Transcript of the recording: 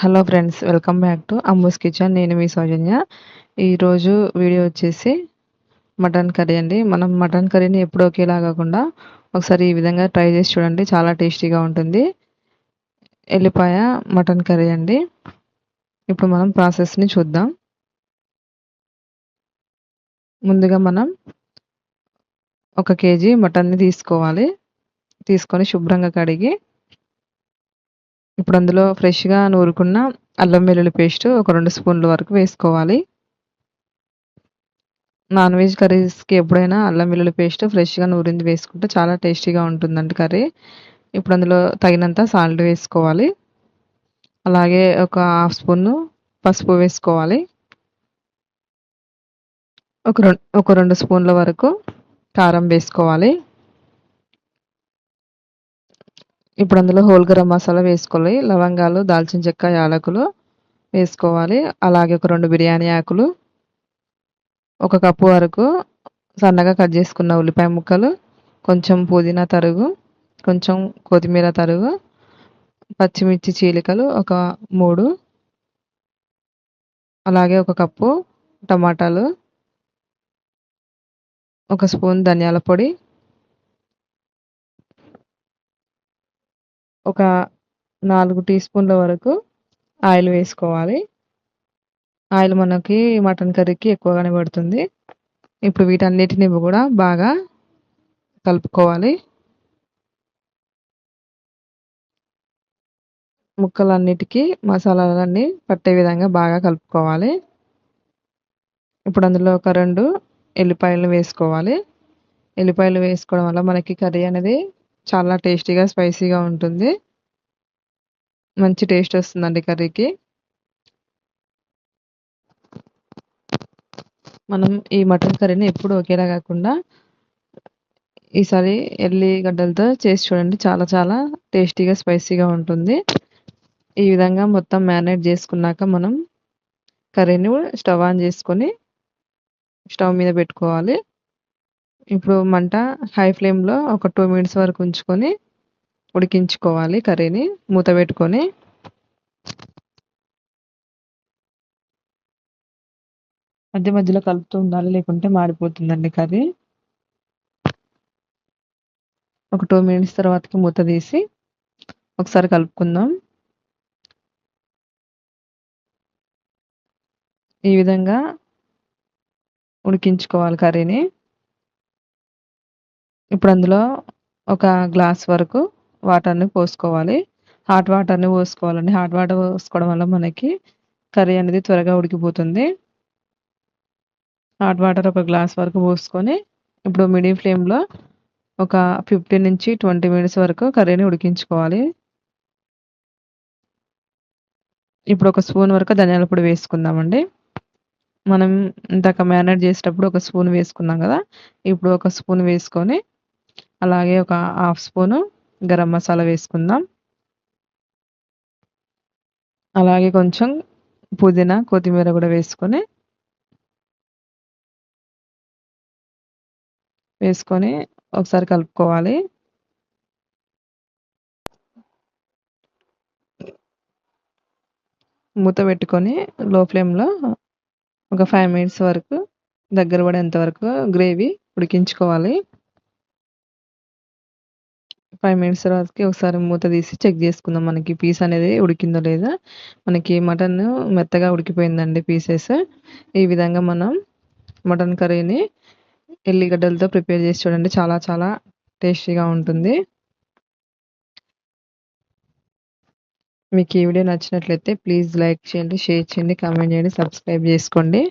Hello friends welcome back to Ammu's kitchen నేను మీ సౌజన్య. ఈరోజు వీడియో వచ్చేసి మటన్ కర్రీ అండి. మనం మటన్ కర్రీని ఎప్పుడు ఒకేలా కాకుండా ఒకసారి ఈ విధంగా ట్రై చేసి చూడండి. చాలా టేస్టీగా ఉంటుంది. ఎల్లిపాయ మటన్ కర్రీ అండి. ఇప్పుడు మనం ప్రాసెస్ని చూద్దాం. ముందుగా మనం ఒక కేజీ మటన్ని తీసుకోవాలి. తీసుకొని శుభ్రంగా కడిగి ఇప్పుడు అందులో ఫ్రెష్గా నూరుకున్న అల్లం వెల్లుల్లి పేస్ట్ ఒక రెండు స్పూన్ల వరకు వేసుకోవాలి. నాన్ వెజ్ కర్రీస్కి ఎప్పుడైనా అల్లం వెల్లుల్లి పేస్ట్ ఫ్రెష్గా నూరింది వేసుకుంటే చాలా టేస్టీగా ఉంటుందండి కర్రీ. ఇప్పుడు అందులో తగినంత సాల్ట్ వేసుకోవాలి. అలాగే ఒక హాఫ్ స్పూన్ పసుపు వేసుకోవాలి. ఒక రెండు ఒక రెండు స్పూన్ల వరకు కారం వేసుకోవాలి. ఇప్పుడు అందులో హోల్ గరం మసాలా వేసుకోవాలి లవంగాలు దాల్చిన చెక్క యాలకులు వేసుకోవాలి. అలాగే ఒక రెండు బిర్యానీ ఆకులు ఒక కప్పు వరకు సన్నగా కట్ చేసుకున్న ఉల్లిపాయ ముక్కలు కొంచెం పుదీనా తరుగు కొంచెం కొత్తిమీర తరుగు పచ్చిమిర్చి చీలికలు ఒక మూడు అలాగే ఒక కప్పు టమాటాలు ఒక స్పూన్ ధనియాల పొడి ఒక నాలుగు టీ స్పూన్ల వరకు ఆయిల్ వేసుకోవాలి. ఆయిల్ మనకి మటన్ కర్రీకి ఎక్కువగానే పడుతుంది. ఇప్పుడు వీటన్నిటిని కూడా బాగా కలుపుకోవాలి. ముక్కలన్నిటికీ మసాలాలన్నీ పట్టే విధంగా బాగా కలుపుకోవాలి. ఇప్పుడు అందులో ఒక రెండు ఎల్లిపాయలు వేసుకోవాలి. ఎల్లిపాయలు వేసుకోవడం వల్ల మనకి కర్రీ అనేది చాలా టేస్టీగా స్పైసీగా ఉంటుంది. మంచి టేస్ట్ వస్తుందండి కర్రీకి. మనం ఈ మటన్ కర్రీని ఎప్పుడు ఒకేలా కాకుండా ఈసారి ఎల్లిగడ్డలతో చేసి చూడండి. చాలా చాలా టేస్టీగా స్పైసీగా ఉంటుంది. ఈ విధంగా మొత్తం మ్యారినేట్ చేసుకున్నాక మనం కర్రీని స్టవ్ ఆన్ చేసుకొని స్టవ్ మీద పెట్టుకోవాలి. ఇప్పుడు మంట హై ఫ్లేమ్లో ఒక టూ మినిట్స్ వరకు ఉంచుకొని ఉడికించుకోవాలి కర్రీని మూత పెట్టుకొని. మధ్య మధ్యలో కలుపుతూ ఉండాలి లేకుంటే మాడిపోతుందండి కర్రీ. ఒక టూ మినిట్స్ తర్వాతకి మూత తీసి ఒకసారి కలుపుకుందాం. ఈ విధంగా ఉడికించుకోవాలి కర్రీని. ఇప్పుడు అందులో ఒక గ్లాస్ వరకు వాటర్ని పోసుకోవాలి. హాట్ వాటర్ని పోసుకోవాలండి. హాట్ వాటర్ పోసుకోవడం వల్ల మనకి కర్రీ అనేది త్వరగా ఉడికిపోతుంది. హాట్ వాటర్ ఒక గ్లాస్ వరకు పోసుకొని ఇప్పుడు మీడియం ఫ్లేమ్లో ఒక ఫిఫ్టీన్ నుంచి ట్వంటీ మినిట్స్ వరకు కర్రీని ఉడికించుకోవాలి. ఇప్పుడు ఒక స్పూన్ వరకు ధనియాల పొడి వేసుకుందామండి. మనం ఇందాక మ్యారినేట్ చేసేటప్పుడు ఒక స్పూన్ వేసుకున్నాం కదా. ఇప్పుడు ఒక స్పూన్ వేసుకొని అలాగే ఒక హాఫ్ స్పూను గరం మసాలా వేసుకుందాం. అలాగే కొంచెం పుదీనా కొత్తిమీర కూడా వేసుకొని వేసుకొని ఒకసారి కలుపుకోవాలి. మూత పెట్టుకొని లో ఫ్లేమ్లో ఒక ఫైవ్ మినిట్స్ వరకు దగ్గర పడేంత వరకు గ్రేవీ ఉడికించుకోవాలి. ఫైవ్ మినిట్స్ తర్వాతకి ఒకసారి మూత తీసి చెక్ చేసుకుందాం మనకి పీస్ అనేది ఉడికిందో లేదా. మనకి మటన్ మెత్తగా ఉడికిపోయిందండి పీసెస్ ఈ విధంగా మనం మటన్ కర్రీని ఎల్లిగడ్డలతో ప్రిపేర్ చేసి చూడండి. చాలా చాలా టేస్టీగా ఉంటుంది. మీకు ఈ వీడియో నచ్చినట్లయితే ప్లీజ్ లైక్ చేయండి షేర్ చేయండి కామెంట్ చేయండి సబ్స్క్రైబ్ చేసుకోండి.